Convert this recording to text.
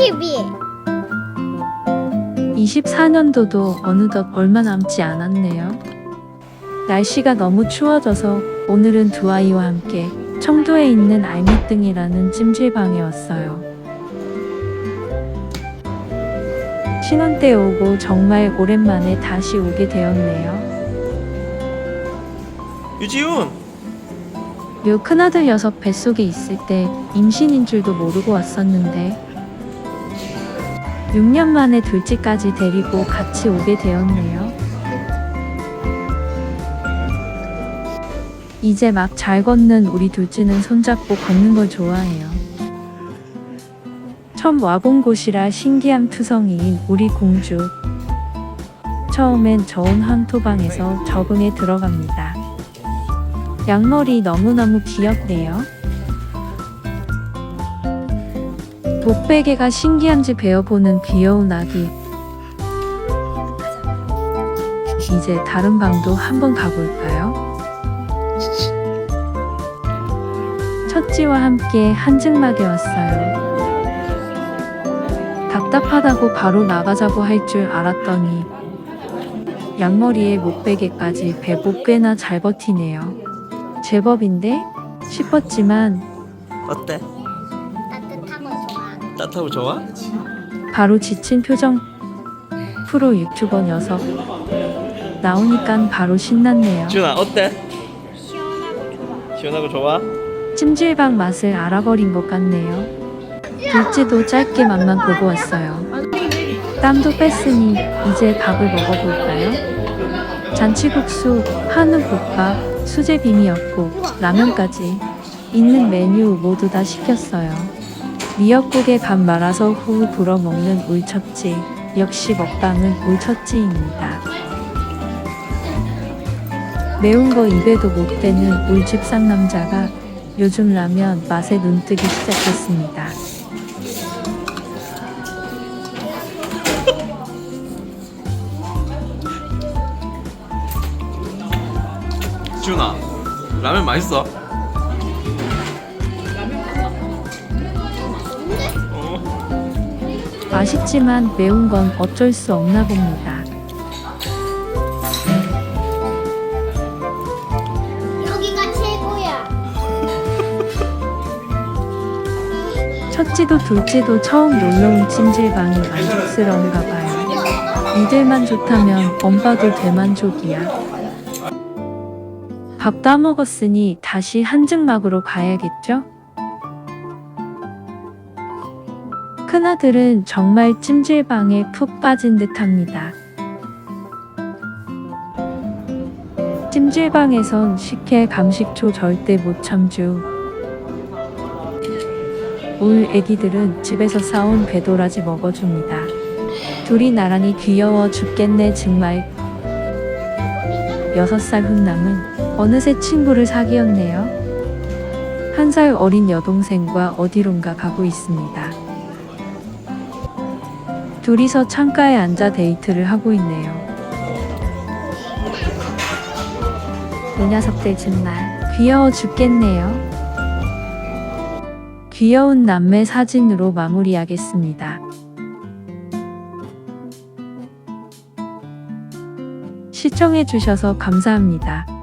TV. 24년도도 어느덧 얼마 남지 않았네요. 날씨가 너무 추워져서 오늘은 두 아이와 함께 청도에 있는 알미등이라는 찜질방에 왔어요. 신혼 때 오고 정말 오랜만에 다시 오게 되었네요. 유지훈 요 큰아들 녀석 뱃속에 있을 때 임신인 줄도 모르고 왔었는데 6년 만에 둘째까지 데리고 같이 오게 되었네요. 이제 막 잘 걷는 우리 둘째는 손잡고 걷는 걸 좋아해요. 처음 와본 곳이라 신기함 투성이인 우리 공주. 처음엔 저온 황토방에서 적응에 들어갑니다. 양머리 너무너무 귀엽네요. 목베개가 신기한지 배워보는 귀여운 아기. 이제 다른 방도 한번 가볼까요? 첫찌와 함께 한증막에 왔어요. 답답하다고 바로 나가자고 할 줄 알았더니 양머리에 목베개까지 배보 꽤나 잘 버티네요. 제법인데 싶었지만 어때? 따뜻하고 좋아. 바로 지친 표정 프로 유튜버 녀석 나오니깐 바로 신났네요 지훈아 어때? 시원하고 좋아. 시원하고 좋아? 찜질방 맛을 알아버린 것 같네요 둘째도 짧게 맛만 보고 왔어요 땀도 뺐으니 이제 밥을 먹어볼까요? 잔치국수, 한우국밥, 수제비미였고 라면까지 있는 메뉴 모두 다 시켰어요 미역국에 밥 말아서 후 불어 먹는 울처찌. 역시 먹방은 울처찌입니다. 매운 거 입에도 못 대는 울집 쌍남자가 요즘 라면 맛에 눈뜨기 시작했습니다. 지훈아 라면 맛있어? 어. 맛있지만 매운 건 어쩔 수 없나 봅니다. 여기가 최고야. 첫째도 둘째도 처음 놀러온 찜질방이 만족스러운가 봐요. 이들만 좋다면 엄마도 대만족이야. 밥다 먹었으니 다시 한증막으로 가야겠죠? 큰아들은 정말 찜질방에 푹 빠진 듯 합니다. 찜질방에선 식혜 감식초 절대 못 참죠. 울 애기들은 집에서 사온 배도라지 먹어줍니다. 둘이 나란히 귀여워 죽겠네 정말. 여섯 살 훈남은 어느새 친구를 사귀었네요. 한 살 어린 여동생과 어디론가 가고 있습니다. 둘이서 창가에 앉아 데이트를 하고 있네요. 이 녀석들 정말 귀여워 죽겠네요. 귀여운 남매 사진으로 마무리하겠습니다. 시청해주셔서 감사합니다.